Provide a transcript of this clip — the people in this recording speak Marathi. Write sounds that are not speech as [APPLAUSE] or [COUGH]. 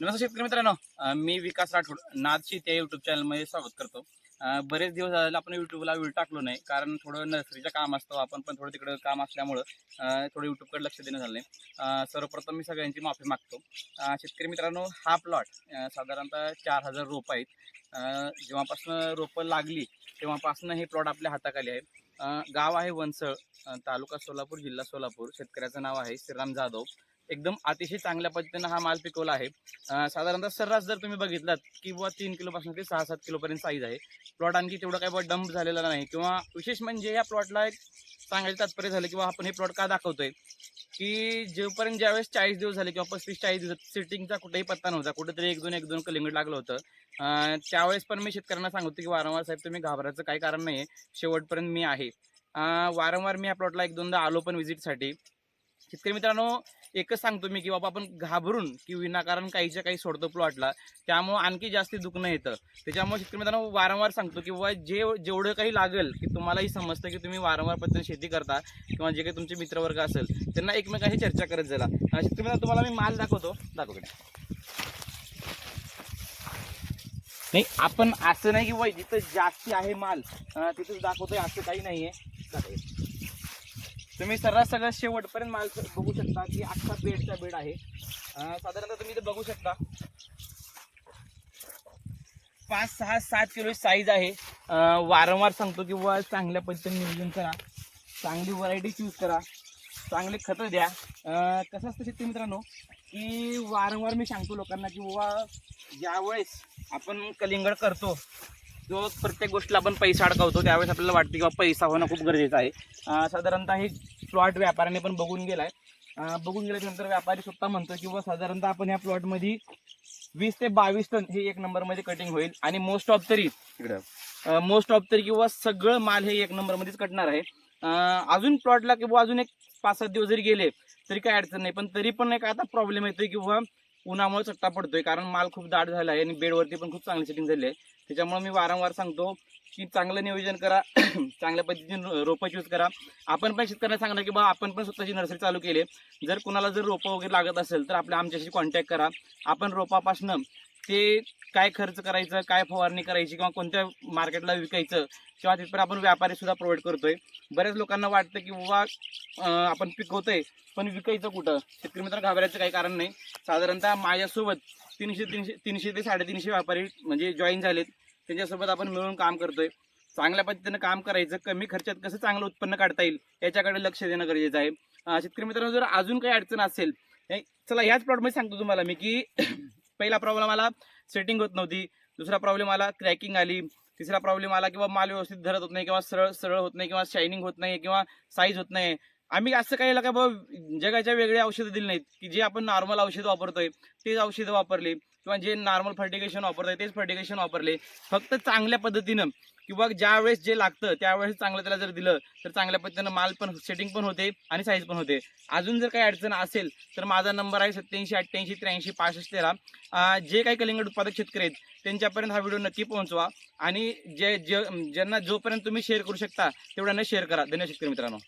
नमस्कार शेतकरी मित्रांनो. मी विकास राठोड नाद शेती या युट्यूब चॅनलमध्ये स्वागत करतो. बरेच दिवस झाले आपण युट्यूबला वेळ टाकलो नाही कारण थोडं नर्सरीचं काम असतं आपण पण थोडं तिकडं काम असल्यामुळं थोडं युट्यूबकडे लक्ष देणं झालं नाही. सर्वप्रथम मी सगळ्यांची माफी मागतो. शेतकरी मित्रांनो हा प्लॉट साधारणतः चार हजार रोपं आहेत. जेव्हापासून रोपं लागली तेव्हापासून हे प्लॉट आपल्या हाताखाली आहे. गाव आहे वनसळ तालुका सोलापूर जिल्हा सोलापूर. शेतकऱ्याचं नाव आहे श्रीराम जाधव. एकदम अतिशय चांगल्या पद्धतीनं हा माल पिकवला आहे. साधारणतः सर्रास जर तुम्ही बघितलात किंवा तीन किलोपासून ते सहा सात किलोपर्यंत साईज आहे. प्लॉट आणखी तेवढं काही बुवा डंप झालेला नाही किंवा विशेष म्हणजे या प्लॉटला एक सांगायचं तात्पर्य झालं किंवा आपण हे प्लॉट का दाखवतोय? की जोपर्यंत ज्यावेळेस चाळीस दिवस झाले किंवा पस्तीस चाळीस दिवस सिटिंगचा कुठेही पत्ता नव्हता कुठेतरी एक दोन एक दोन कलिंगड लागलं होतं. त्यावेळेस पण मी शेतकऱ्यांना सांगतो की वारंवार साहेब तुम्ही घाबरायचं काही कारण नाही आहे शेवटपर्यंत मी आहे. वारंवार मी या प्लॉटला एक दोनदा आलो पण व्हिजिटसाठी शेतकरी मित्रांनो एकच सांगतो मी की बाबा आपण घाबरून की विनाकारण काहीच्या काही सोडतो प्लॉटला. त्यामुळं आणखी जास्ती दुखणं येतं. त्याच्यामुळे शेतकरी मित्रांनो वारंवार सांगतो की बाबा जे जेवढं काही लागेल की तुम्हालाही समजतं की तुम्ही वारंवार पद्धतीने शेती करता किंवा जे काही तुमचे मित्रवर्ग असेल त्यांना एकमेकांशी चर्चा करत झाला शेतकरी मित्रांनो तुम्हाला मी माल दाखवतो. दाखवतो नाही. आपण असं नाही की बाई जिथं जास्ती आहे माल तिथंच दाखवतोय असं काही नाही. आहे तुम्ही सर्रास सगळं शेवटपर्यंत माल बघू शकता की अख्खा बेडचा बेड आहे. साधारणतः तुम्ही इथे बघू शकता. पाच सहा सात किलो साईज आहे. वारंवार सांगतो की बुवा चांगल्या पद्धतीने नियोजन करा. चांगली व्हरायटी चूज करा. चांगले खतं द्या. कसं असतं शेतकरी मित्रांनो की वारंवार मी सांगतो लोकांना की बाबा ज्यावेळेस आपण कलिंगड करतो जो प्रत्येक गोष्टीला आपण पैसा अडकवतो त्यावेळेस आपल्याला वाटतं की पैसा होणं खूप गरजेचं आहे. साधारणतः हे प्लॉट व्यापाऱ्याने पण बघून गेलाय. अं, बघून गेल्यानंतर व्यापारी स्वतः म्हणतो की साधारणतः आपण या प्लॉटमध्ये वीस ते बावीस टन हे एक नंबरमध्ये कटिंग होईल आणि मोस्ट ऑफ तरी इकडं मोस्ट ऑफ तरी किंवा सगळं माल हे एक नंबरमध्येच कटणार आहे. अजून प्लॉटला किंवा अजून एक पाच सात दिवस जरी गेले तरी काही अडचण नाही. पण तरी पण एक आता प्रॉब्लेम येतोय किंवा उन्हामुळे चट्टा पडतोय कारण माल खूप दाट झाला आहे आणि बेडवरती पण खूप चांगली सेटिंग झाली आहे त्याच्यामुळे मी वारंवार सांगतो की चांगलं नियोजन करा [CLEARS THROAT] चांगल्या पद्धतीने रोपं चूज करा. आपण पण शेतकऱ्यांना सांगणार की बा आपण पण स्वतःची नर्सरी चालू केली जर कुणाला जर रोपं वगैरे लागत असेल तर आपल्या आमच्याशी कॉन्टॅक्ट करा. आपण रोपापासनं ते काय खर्च करायचं काय फवारणी करायची किंवा कोणत्या मार्केटला विकायचं किंवा तिथपर्यंत आपण व्यापारी सुद्धा प्रोव्हाइड करतोय. बऱ्याच लोकांना वाटतं की बाबा आपण पिकवतोय पण विकायचं कुठं? शेतकरी मित्र घाबरायचं काही कारण नाही. साधारणतः माझ्यासोबत तीनशे तीनशे तीनशे ते साडेतीनशे व्यापारी म्हणजे जॉईन झालेत. त्यांच्यासोबत आपण मिळून काम करतोय. चांगल्या पद्धतीनं काम करायचं कमी खर्चात कसं चांगलं उत्पन्न काढता येईल याच्याकडे लक्ष देणं गरजेचं आहे. शेतकरी मित्रांनो जर अजून काही अडचण असेल हे- चला ह्याच प्लॉटमध्ये सांगतो तुम्हाला मी की पहिला प्रॉब्लेम आला सेटिंग होत नव्हती. दुसरा प्रॉब्लेम आला क्रॅकिंग आली. तिसरा प्रॉब्लेम आला किंवा माल व्यवस्थित धरत होत नाही किंवा सरळ सरळ होत नाही किंवा शायनिंग होत नाही किंवा साईज होत नाही. आम्ही असं काही का बाबा जगाच्या वेगळे औषधं दिली नाहीत की जे आपण नॉर्मल औषधं वापरतोय तेच औषधं वापरले किंवा जे नॉर्मल फर्टिगेशन वापरतोय तेच फर्टिगेशन वापरले. फक्त चांगल्या पद्धतीनं किंवा ज्या वेळेस जे लागतं त्यावेळेस चांगलं त्याला जर दिलं तर चांगल्या पद्धतीनं माल पण सेटिंग पण होते आणि साईज पण होते. अजून जर काही अडचण असेल तर माझा नंबर आहे सत्याऐंशी अठ्ठ्याऐंशी त्र्याऐंशी पासष्ट तेरा. जे काही कलिंगड उत्पादक शेतकरी आहेत त्यांच्यापर्यंत हा व्हिडिओ नक्की पोहोचवा. आणि जे जे ज्यांना जोपर्यंत तुम्ही शेअर करू शकता तेवढ्यांना शेअर करा. धन्यवाद शेतकरी मित्रांनो.